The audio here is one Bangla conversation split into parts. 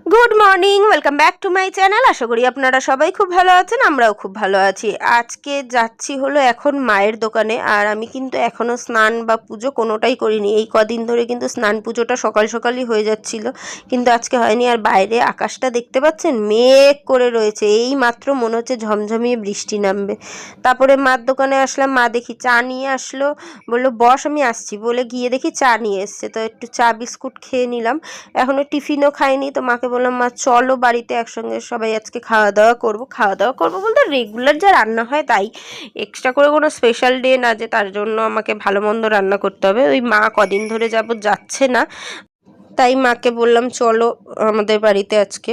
Good morning welcome back to my channel আশা করি আপনারা সবাই খুব ভালো আছেন, আমরাও খুব ভালো আছি। আজকে যাচ্ছি হলো এখন মায়ের দোকানে, আর আমি কিন্তু এখনও স্নান বা পুজো কোনোটাই করিনি। এই কদিন ধরে কিন্তু স্নান পুজোটা সকাল সকালই হয়ে যাচ্ছিল, কিন্তু আজকে হয়নি। আর বাইরে আকাশটা দেখতে পাচ্ছেন, মেঘ করে রয়েছে। এই মাত্র মনে হচ্ছে ঝমঝমিয়ে বৃষ্টি নামবে। তারপরে মার দোকানে আসলাম, মা দেখি চা নিয়ে আসলো, বলল, বস, আমি আসছি। বলে গিয়ে দেখি চা নিয়ে এসছে। তো একটু চা বিস্কুট খেয়ে নিলাম। এখনও টিফিনও খাইনি, তো মাকে বললাম, মা, চলো বাড়িতে একসঙ্গে সবাই আজকে খাওয়া দাওয়া করব। খাওয়া দাওয়া করব বলতে রেগুলার যা রান্না হয় তাই। এক্সট্রা করে কোনো স্পেশাল ডে না যে তার জন্য আমাকে ভালো মন্দ রান্না করতে হবে। ওই মা কদিন ধরে যাব যাচ্ছে না। তাই মাকে বললাম, চলো আমাদের বাড়িতে আজকে।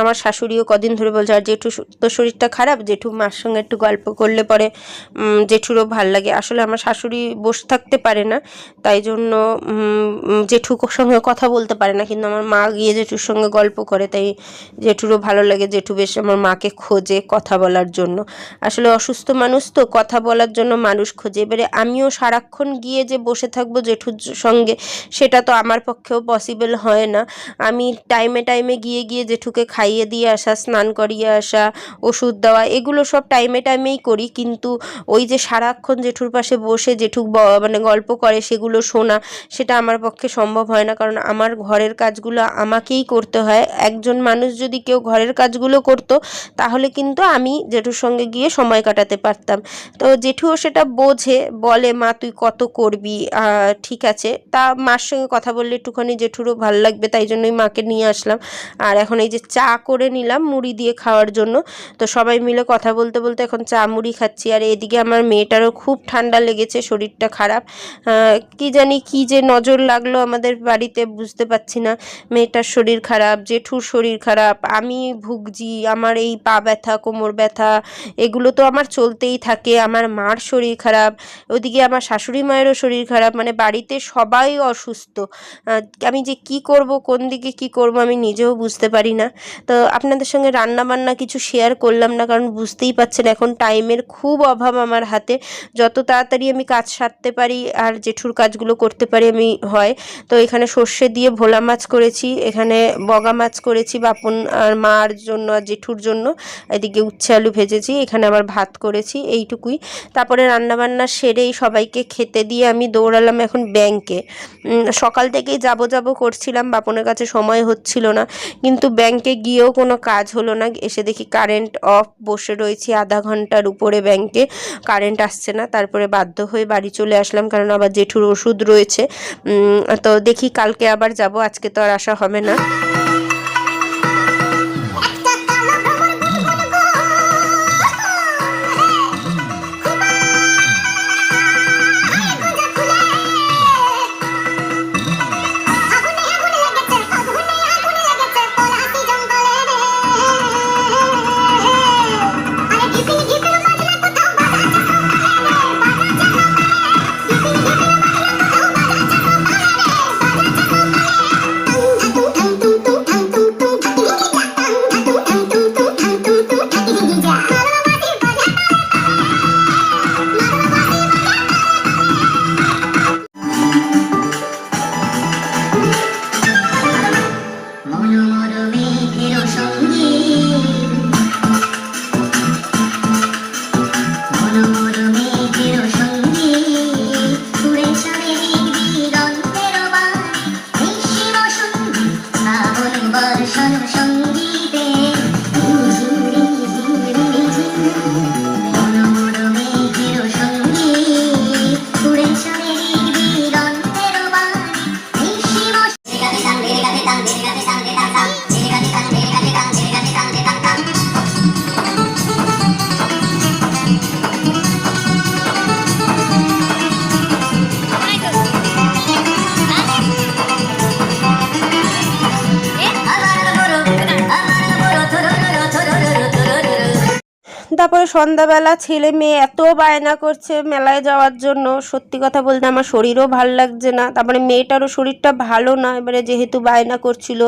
আমার শাশুড়িও কদিন ধরে বলছে, আর জেঠু তোর শরীরটা খারাপ? জেঠু মার সঙ্গে একটু গল্প করলে পরে জেঠুরও ভালো লাগে। আসলে আমার শাশুড়ি বসে থাকতে পারে না, তাই জন্য জেঠুর সঙ্গে কথা বলতে পারে না, কিন্তু আমার মা গিয়ে জেঠুর সঙ্গে গল্প করে, তাই জেঠুরও ভালো লাগে। জেঠু বেশ আমার মাকে খোঁজে কথা বলার জন্য। আসলে অসুস্থ মানুষ তো, কথা বলার জন্য মানুষ খোঁজে। এবারে আমিও সারাক্ষণ গিয়ে যে বসে থাকব জেঠুর সঙ্গে, সেটা তো আমার পক্ষেও পসিবল হয় না। আমি টাইমে টাইমে গিয়ে গিয়ে জেঠুকে খাইয়ে দিয়ে আসা, স্নান করিয়ে আসা, ওষুধ দেওয়া, এগুলো সব টাইমে টাইমেই করি। কিন্তু ওই যে সারাক্ষণ জেঠুর পাশে বসে জেঠু মানে গল্প করে সেগুলো শোনা, সেটা আমার পক্ষে সম্ভব হয় না। কারণ আমার ঘরের কাজগুলো আমাকেই করতে হয়। একজন মানুষ যদি কেউ ঘরের কাজগুলো করতো, তাহলে কিন্তু আমি জেঠুর সঙ্গে গিয়ে সময় কাটাতে পারতাম। তো জেঠুও সেটা বোঝে, বলে, মা, তুই কত করবি? ঠিক আছে। তা মার সঙ্গে কথা বললে একটুখানি জেঠুরও ভালো লাগবে তাই জন্যই মাকে নিয়ে আসলাম। আর এখন এই যে চা করে নিলাম মুড়ি দিয়ে খাওয়ার জন্য। তো সবাই মিলে কথা বলতে বলতে এখন চা মুড়ি খাচ্ছি। আর এদিকে আমার মেয়েটারও খুব ঠান্ডা লেগেছে শরীরটা খারাপ। কি জানি কি যে নজর লাগল আমাদের বাড়িতে বুঝতে পারছি না। মেয়েটার শরীর খারাপ জেঠুর শরীর খারাপ আমি ভুগজি আমার এই পা ব্যথা কোমর ব্যথা এগুলো তো আমার চলতেই থাকে। আমার মার শরীর খারাপ ওদিকে আমার শাশুড়ি মায়েরও শরীর খারাপ মানে বাড়িতে সবাই অসুস্থ। আহ, আমি যে কি করব, কোন দিকে কি করব আমি নিজেও বুঝতে পারি না। তো আপনাদের সঙ্গে রান্না বান্না কিছু শেয়ার করলাম না, কারণ বুঝতেই পারছেন এখন টাইমের খুব অভাব আমার হাতে। যত তাড়াতাড়ি আমি কাজ সারতে পারি আর জেঠুর কাজগুলো করতে পারি আমি হয়। তো এখানে সর্ষে দিয়ে ভোলা মাছ করেছি, এখানে বগা মাছ করেছি বাপন আর মার জন্য আর জেঠুর জন্য। এদিকে উচ্ছে আলু ভেজেছি, এখানে আবার ভাত করেছি, এইটুকুই। তারপরে রান্নাবান্না সেরেই সবাইকে খেতে দিয়ে আমি দৌড়ালাম এখন ব্যাংকে সকাল থেকেই যাব যাব করছিলাম, বাপনের কাছে সময় হচ্ছিল না। কিন্তু ব্যাংকে গিয়েও কোনো কাজ হলো না। এসে দেখি কারেন্ট অফ, বসে রয়েছি আধা ঘণ্টার উপরে ব্যাংকে। কারেন্ট আসছে না, তারপরে বাধ্য হয়ে বাড়ি চলে আসলাম, কারণ আবার জেঠুর ওষুধ রয়েছে। তো দেখি কালকে আবার যাব, আজকে তো আর আসা হবে না। সন্ধ্যাবেলা ছেলে মেয়ে এত বায়না করছে মেলায় যাওয়ার জন্য। সত্যি কথা বলতে আমার শরীরও ভালো লাগছে না। তারপরে মেয়েটারও শরীরটা ভালো না। এবারে যেহেতু বায়না করছিল,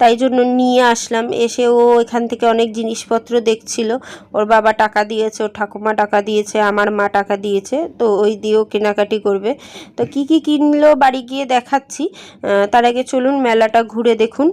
তাই জন্য নিয়ে আসলাম। এসে ও এখান থেকে অনেক জিনিসপত্র দেখছিল। ওর বাবা টাকা দিয়েছে, ওর ঠাকুমা টাকা দিয়েছে, আমার মা টাকা দিয়েছে, তো ওই দিয়েও কেনাকাটি করবে। তো কি কি কিনলো বাড়ি গিয়ে দেখাচ্ছি। তার আগে চলুন মেলাটা ঘুরে দেখুন।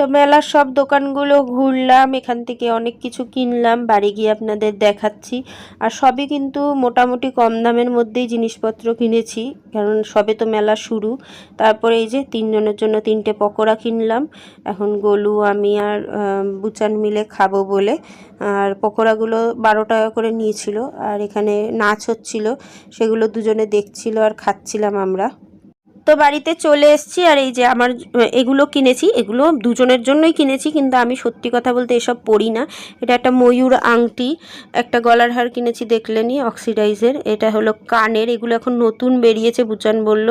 তো মেলার সব দোকানগুলো ঘুরলাম, এখান থেকে অনেক কিছু কিনলাম, বাড়ি গিয়ে আপনাদের দেখাচ্ছি। আর সবই কিন্তু মোটামুটি কম দামের মধ্যেই জিনিসপত্র কিনেছি, কারণ সবে তো মেলা শুরু। তারপরে এই যে তিনজনের জন্য তিনটে পকোড়া কিনলাম, এখন গোলু, আমি আর বুচান মিলে খাব বলে। আর পকোড়াগুলো বারো টাকা করে নিয়েছিল, আর এখানে নাচ হচ্ছিল, সেগুলো দুজনে দেখছিল আর খাচ্ছিলাম আমরা। তো বাড়িতে চলে এসেছি আর এই যে আমার, এগুলো কিনেছি, এগুলো দুজনের জন্যই কিনেছি, কিন্তু আমি সত্যি কথা বলতে এসব পরি না। এটা একটা ময়ূর আংটি, একটা গলার হার কিনেছি দেখলেনি অক্সিডাইজের। এটা হলো কানের, এগুলো এখন নতুন বেরিয়েছে, বুচান বলল।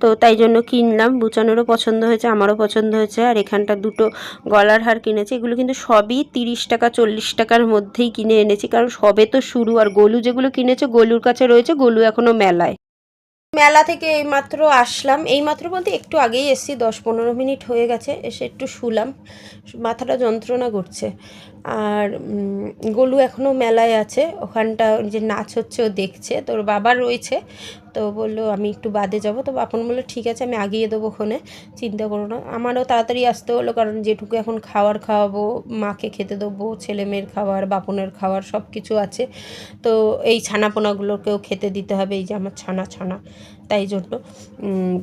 তো তাই জন্য কিনলাম, বুচানেরও পছন্দ হয়েছে, আমারও পছন্দ হয়েছে। আর এখানটা দুটো গলার হার কিনেছি, এগুলো কিন্তু সবই তিরিশ টাকা, চল্লিশ টাকার মধ্যেই কিনে এনেছি, কারণ সবে তো শুরু। আর গোলু যেগুলো কিনেছে, গোলুর কাছে রয়েছে, গোলু এখনও মেলায়। মেলা থেকে এইমাত্র আসলাম। এইমাত্র বলতে একটু আগেই এসছি, দশ পনেরো মিনিট হয়ে গেছে, এসে একটু শুলাম। মাথাটা যন্ত্রণা করছে। আর গোলু এখনও মেলায় আছে। ওখানটা যে নাচ হচ্ছে, ও দেখছে। তোর বাবা রয়েছে। তো বলল, আমি একটু বাদে যাব। তো বাপন বলল, ঠিক আছে, আমি আগিয়ে দেবো ওখানে। চিন্তা করো না। আমারও তাড়াতাড়ি আসতে হলো, কারণ যেটুকু এখন খাওয়ার খাওয়াবো, মাকে খেতে দেবো ছেলে মেয়ের খাবার, বাপনের খাবার সব কিছু আছে। তো এই ছানাপোনাগুলোকেও খেতে দিতে হবে, এই যে আমার ছানা ছানা। তাই জন্য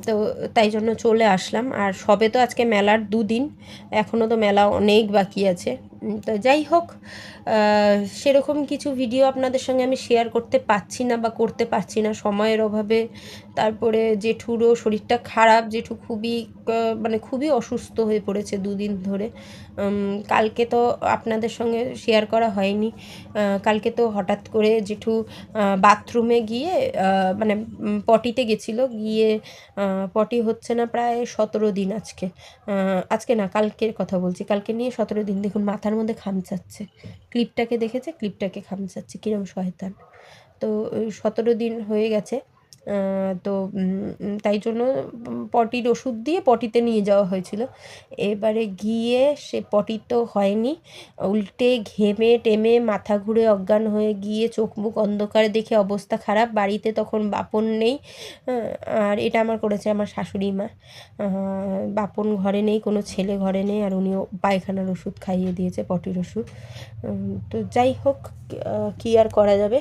তো তাই জন্য চলে আসলাম। আর সবে তো আজকে মেলার দুদিন। এখনও তো মেলা অনেক বাকি আছে। তো যাই হোক সেরকম কিছু ভিডিও আপনাদের সঙ্গে আমি শেয়ার করতে পারছি না বা করতে পারছি না সময়ের অভাবে। তারপরে জেঠুরও শরীরটা খারাপ, জেঠু খুবই মানে খুবই অসুস্থ হয়ে পড়েছে দুদিন ধরে। কালকে তো আপনাদের সঙ্গে শেয়ার করা হয়নি। কালকে তো হঠাৎ করে জেঠু বাথরুমে গিয়ে মানে পটিতে গেছিল। গিয়ে পটি হচ্ছে না প্রায় সতেরো দিন আজকে। আজকে না, কালকের কথা বলছি। কালকে নিয়ে সতেরো দিন দেখুন, মাথার মধ্যে খামচাচ্ছে ক্লিপটাকে দেখেছে ক্লিপটাকে খামচাচ্ছে কিরম শয়তান। তো সতেরো দিন হয়ে গেছে তো তাই জন্য পটির ওষুধ দিয়ে পটিতে নিয়ে যাওয়া হয়েছিল। এবারে গিয়ে সে পটি তো হয়নি। উল্টে ঘেমে টেমে মাথা ঘুরে অজ্ঞান হয়ে গিয়ে চোখ মুখ অন্ধকার দেখে অবস্থা খারাপ। বাড়িতে তখন বাপন নেই। আর এটা আমার করেছে আমার শাশুড়ি মা। বাপন ঘরে নেই, কোনো ছেলে ঘরে নেই, আর উনিও পায়খানার ওষুধ খাইয়ে দিয়েছে, পটির ওষুধ। তো যাই হোক কী আর করা যাবে?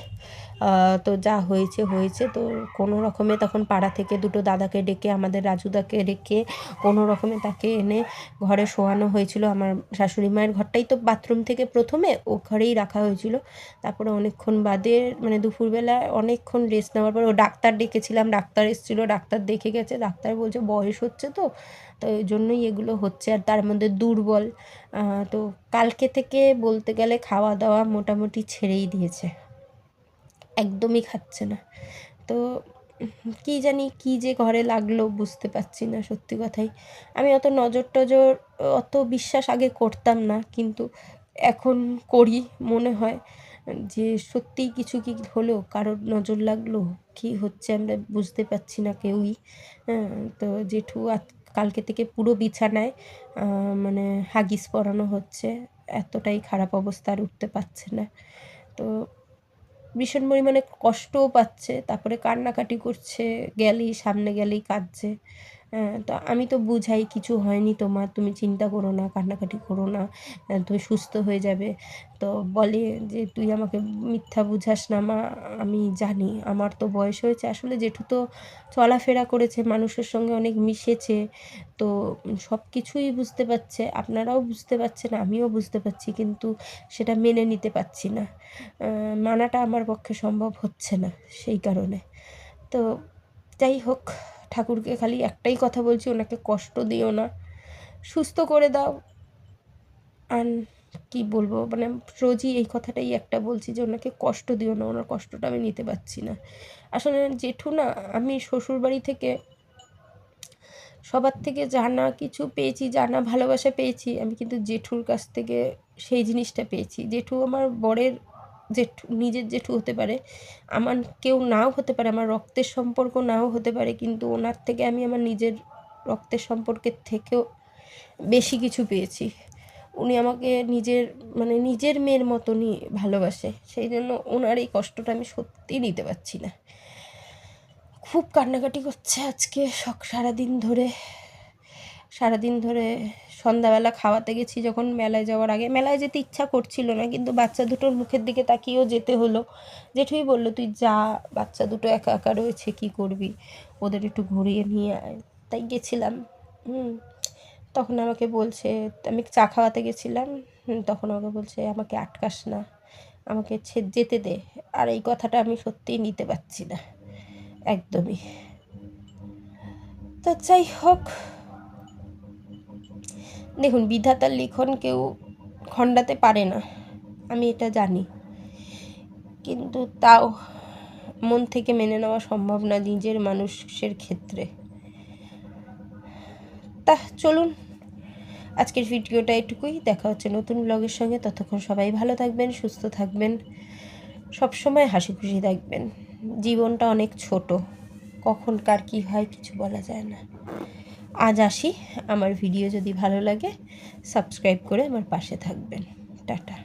তো যা হয়েছে হয়েছে। তো কোনো রকমে তখন পাড়া থেকে দুটো দাদাকে ডেকে, আমাদের রাজুদাকে ডেকে কোনো রকমে তাকে এনে ঘরে শোয়ানো হয়েছিল। আমার শাশুড়ি মায়ের ঘরটাই তো বাথরুম থেকে প্রথমে ও ঘরেই রাখা হয়েছিল। তারপরে অনেকক্ষণ বাদে মানে দুপুরবেলা অনেকক্ষণ রেস্ট নেওয়ার পর ও ডাক্তার ডেকেছিলাম। ডাক্তার এসেছিল, ডাক্তার দেখে গেছে। ডাক্তার বলছে, বয়স হচ্ছে তো। তো এই জন্যই এগুলো হচ্ছে, আর তার মধ্যে দুর্বল। তো কালকে থেকে বলতে গেলে খাওয়া দাওয়া মোটামুটি ছেড়েই দিয়েছে। একদমই খাচ্ছে না। তো কি জানি কি যে ঘরে লাগল বুঝতে পারছি না সত্যি কথাই। আমি অত নজর টজর, অত বিশ্বাস আগে করতাম না, কিন্তু এখন করি মনে হয় যে সত্যিই কিছু কি হলো, কারোর নজর লাগল, কি হচ্ছে আমরা বুঝতে পারছি না কেউই। হ্যাঁ তো জেঠু কালকে থেকে পুরো বিছানায় মানে হাগিস পরানো হচ্ছে, এতটাই খারাপ অবস্থা আর উঠতে পারছে না। তো ভীষণ পরিমাণে কষ্টও পাচ্ছে তারপরে কান্নাকাটি করছে গেলেই সামনে গেলেই কাঁদছে। তো আমি তো বুঝাই কিছু হয়নি তোমার, তুমি চিন্তা করো না, কান্নাকাটি করো না তুমি সুস্থ হয়ে যাবে। তো বলে যে তুই আমাকে মিথ্যা বুঝাস না মা, আমি জানি, আমার তো বয়স হয়েছে। আসলে জেঠু তো চলাফেরা করেছে, মানুষের সঙ্গে অনেক মিশেছে, তো সব কিছুই বুঝতে পারছে, আপনারাও বুঝতে পারছেন, আমিও বুঝতে পারছি, কিন্তু সেটা মেনে নিতে পারছি না। মানাটা আমার পক্ষে সম্ভব হচ্ছে না সেই কারণে। তো যাই হোক ঠাকুরকে খালি একটাই কথা বলছি, ওনাকে কষ্ট দিও না। সুস্থ করে দাও। আর কি বলব মানে রোজই এই কথাটাই একটা বলছি যে, ওনাকে কষ্ট দিও না, ওনার কষ্টটা আমি নিতে পারছি না। আসলে জেঠু না, আমি শ্বশুরবাড়ি থেকে সবার থেকে জানা কিছু পেয়েছি, জানা ভালোবাসা পেয়েছি। আমি কিন্তু জেঠুর কাছ থেকে সেই জিনিসটা পেয়েছি। জেঠু আমার বরের জেঠু নিজের জেঠু হতে পারে, আমার কেউ নাও হতে পারে, আমার রক্তের সম্পর্ক নাও হতে পারে, কিন্তু ওনার থেকে আমি আমার নিজের রক্তের সম্পর্কের থেকেও বেশি কিছু পেয়েছি। উনি আমাকে নিজের মানে নিজের মেয়ের মতনই ভালোবাসে সেই জন্য ওনার এই কষ্টটা আমি সত্যিই নিতে পারছি না। খুব কান্নাকাটি করছে আজকে সারাদিন ধরে। সারাদিন ধরে সন্ধ্যাবেলা খাওয়াতে গেছি, যখন মেলায় যাওয়ার আগে। মেলায় যেতে ইচ্ছা করছিল না, কিন্তু বাচ্চা দুটোর মুখের দিকে তাকিয়েও যেতে হলো। জেঠুই বলল, তুই যা, বাচ্চা দুটো একা একা রয়েছে, কী করবি? ওদের একটু ঘুরিয়ে নিয়ে আয়। তাই গেছিলাম। হুম, তখন আমাকে বলছে, আমি চা খাওয়াতে গেছিলাম। তখন আমাকে বলছে, আমাকে আটকাস না, আমাকে যেতে দে। আর এই কথাটা আমি সত্যিই নিতে পারছি না, একদমই। তো যাই হোক দেখুন, বিধাতার লিখন কেউ খণ্ডাতে পারে না, আমি এটা জানি। কিন্তু তাও মন থেকে মেনে নেওয়া সম্ভব না নিজের মানুষের ক্ষেত্রে। তা চলুন, আজকের ভিডিওটা এটুকুই। দেখা হচ্ছে নতুন ব্লগের সঙ্গে। ততক্ষণ সবাই ভালো থাকবেন, সুস্থ থাকবেন, সবসময় হাসি খুশি থাকবেন। জীবনটা অনেক ছোট, কখন কার কী হয় কিছু বলা যায় না। আজ আসি। আমার ভিডিও যদি ভালো লাগে সাবস্ক্রাইব করে আমার পাশে থাকবেন। টাটা।